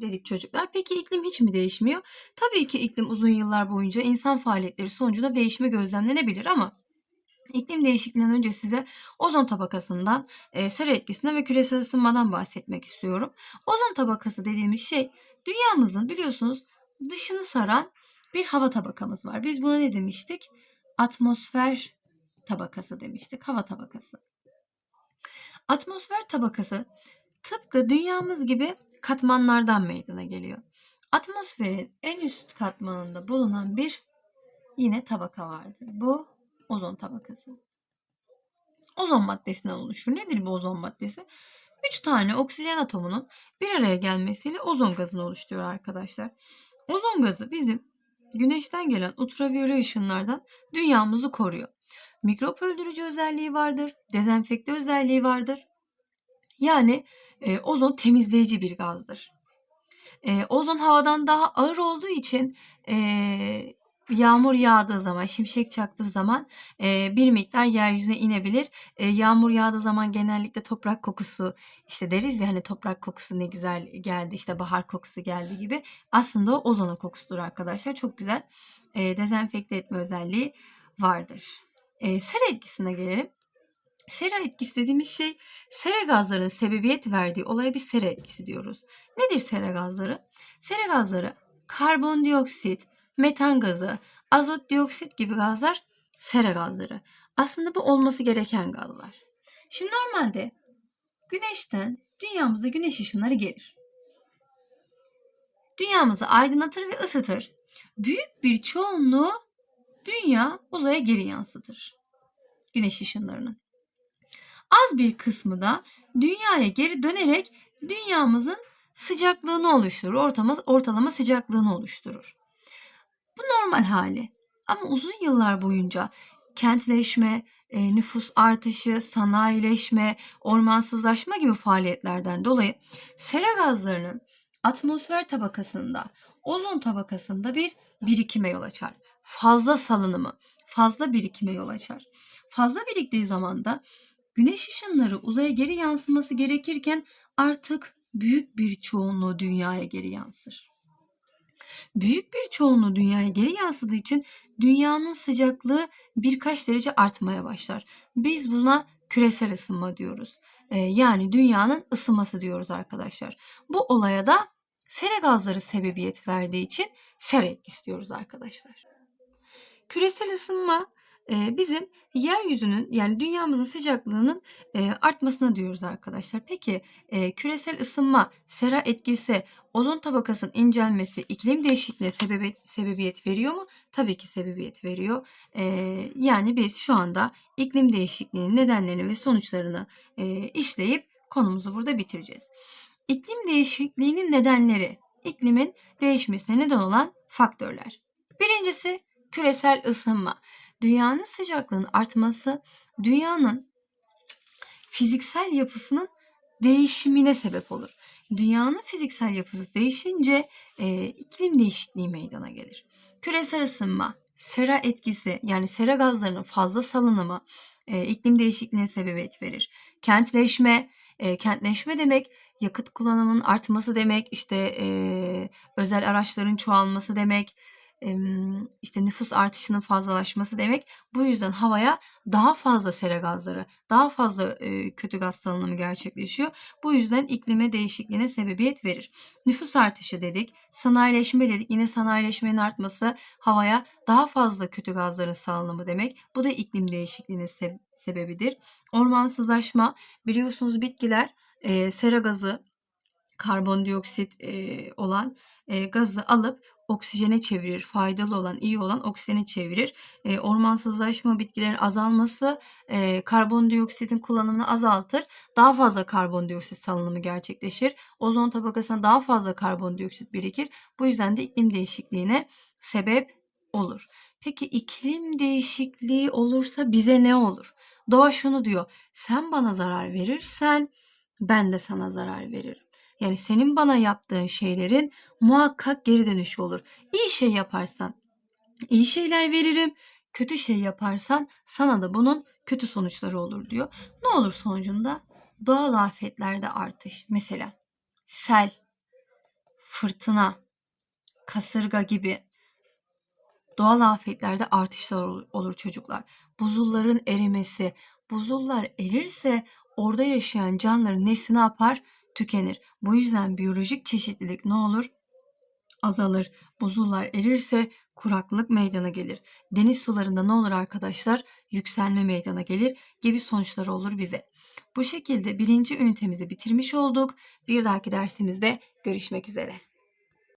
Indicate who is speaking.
Speaker 1: dedik çocuklar. Peki iklim hiç mi değişmiyor? Tabii ki iklim uzun yıllar boyunca insan faaliyetleri sonucunda değişme gözlemlenebilir ama iklim değişikliğinden önce size ozon tabakasından, e, sera etkisinden ve küresel ısınmadan bahsetmek istiyorum. Ozon tabakası dediğimiz şey dünyamızın biliyorsunuz dışını saran bir hava tabakamız var. Biz buna ne demiştik? Atmosfer tabakası demiştik. Hava tabakası. Atmosfer tabakası tıpkı dünyamız gibi katmanlardan meydana geliyor. Atmosferin en üst katmanında bulunan bir yine tabaka vardır. Bu ozon tabakası. Ozon maddesinden oluşur. Nedir bu ozon maddesi? 3 tane oksijen atomunun bir araya gelmesiyle ozon gazını oluşturuyor arkadaşlar. Ozon gazı bizim güneşten gelen ultraviyole ışınlardan dünyamızı koruyor. Mikrop öldürücü özelliği vardır, dezenfekte özelliği vardır. Yani e, ozon temizleyici bir gazdır. E, ozon havadan daha ağır olduğu için e, yağmur yağdığı zaman, şimşek çaktığı zaman e, bir miktar yeryüzüne inebilir. E, yağmur yağdığı zaman genellikle toprak kokusu işte deriz ya hani toprak kokusu ne güzel geldi işte bahar kokusu geldi gibi. Aslında o ozonun kokusudur arkadaşlar. Çok güzel e, dezenfekte etme özelliği vardır. E, sera etkisine gelelim. Sera etkisi dediğimiz şey sera gazlarının sebebiyet verdiği olaya bir sera etkisi diyoruz. Nedir sera gazları? Sera gazları karbondioksit, metan gazı, azot dioksit gibi gazlar sera gazları. Aslında bu olması gereken gazlar. Şimdi normalde güneşten dünyamıza güneş ışınları gelir. Dünyamızı aydınlatır ve ısıtır. Büyük bir çoğunluğu dünya uzaya geri yansıtır. Güneş ışınlarının. Az bir kısmı da dünyaya geri dönerek dünyamızın sıcaklığını oluşturur. Ortama, ortalama sıcaklığını oluşturur. Bu normal hali. Ama uzun yıllar boyunca kentleşme, e, nüfus artışı, sanayileşme, ormansızlaşma gibi faaliyetlerden dolayı sera gazlarının atmosfer tabakasında, ozon tabakasında bir birikime yol açar. Fazla salınımı, fazla birikime yol açar. Fazla biriktiği zaman da güneş ışınları uzaya geri yansıması gerekirken artık büyük bir çoğunluğu dünyaya geri yansır. Büyük bir çoğunluğu dünyaya geri yansıdığı için dünyanın sıcaklığı birkaç derece artmaya başlar. Biz buna küresel ısınma diyoruz. Ee, yani dünyanın ısınması diyoruz arkadaşlar. Bu olaya da sera gazları sebebiyet verdiği için sera etkisi diyoruz arkadaşlar. Küresel ısınma bizim yeryüzünün yani dünyamızın sıcaklığının artmasına diyoruz arkadaşlar. Peki küresel ısınma, sera etkisi, ozon tabakasının incelmesi iklim değişikliğine sebebiyet, sebebiyet veriyor mu? Tabii ki sebebiyet veriyor. Yani biz şu anda iklim değişikliğinin nedenlerini ve sonuçlarını işleyip konumuzu burada bitireceğiz. İklim değişikliğinin nedenleri, iklimin değişmesine neden olan faktörler. Birincisi küresel ısınma dünyanın sıcaklığının artması dünyanın fiziksel yapısının değişimine sebep olur. Dünyanın fiziksel yapısı değişince e, iklim değişikliği meydana gelir. Küresel ısınma, sera etkisi yani sera gazlarının fazla salınımı e, iklim değişikliğine sebebiyet verir. Kentleşme, e, kentleşme demek yakıt kullanımının artması demek, işte e, özel araçların çoğalması demek, işte nüfus artışının fazlalaşması demek. Bu yüzden havaya daha fazla sera gazları, daha fazla kötü gaz salınımı gerçekleşiyor. Bu yüzden iklime değişikliğine sebebiyet verir. Nüfus artışı dedik, sanayileşme dedik. Yine sanayileşmenin artması havaya daha fazla kötü gazların salınımı demek. Bu da iklim değişikliğinin sebebidir. Ormansızlaşma biliyorsunuz bitkiler sera gazı, karbondioksit olan gazı alıp oksijene çevirir. Faydalı olan, iyi olan oksijene çevirir. E, ormansızlaşma, bitkilerin azalması e, karbondioksitin kullanımını azaltır. Daha fazla karbondioksit salınımı gerçekleşir. Ozon tabakasına daha fazla karbondioksit birikir. Bu yüzden de iklim değişikliğine sebep olur. Peki iklim değişikliği olursa bize ne olur? Doğa şunu diyor. Sen bana zarar verirsen ben de sana zarar veririm. Yani senin bana yaptığın şeylerin muhakkak geri dönüşü olur. İyi şey yaparsan iyi şeyler veririm. Kötü şey yaparsan sana da bunun kötü sonuçları olur diyor. Ne olur sonucunda? Doğal afetlerde artış. Mesela sel, fırtına, kasırga gibi doğal afetlerde artışlar ol- olur çocuklar. Buzulların erimesi, buzullar erirse orada yaşayan canlıların nesi ne yapar? Tükenir. Bu yüzden biyolojik çeşitlilik ne olur? Azalır. Buzullar erirse kuraklık meydana gelir. Deniz sularında ne olur arkadaşlar? Yükselme meydana gelir gibi sonuçları olur bize. Bu şekilde birinci ünitemizi bitirmiş olduk. Bir dahaki dersimizde görüşmek üzere.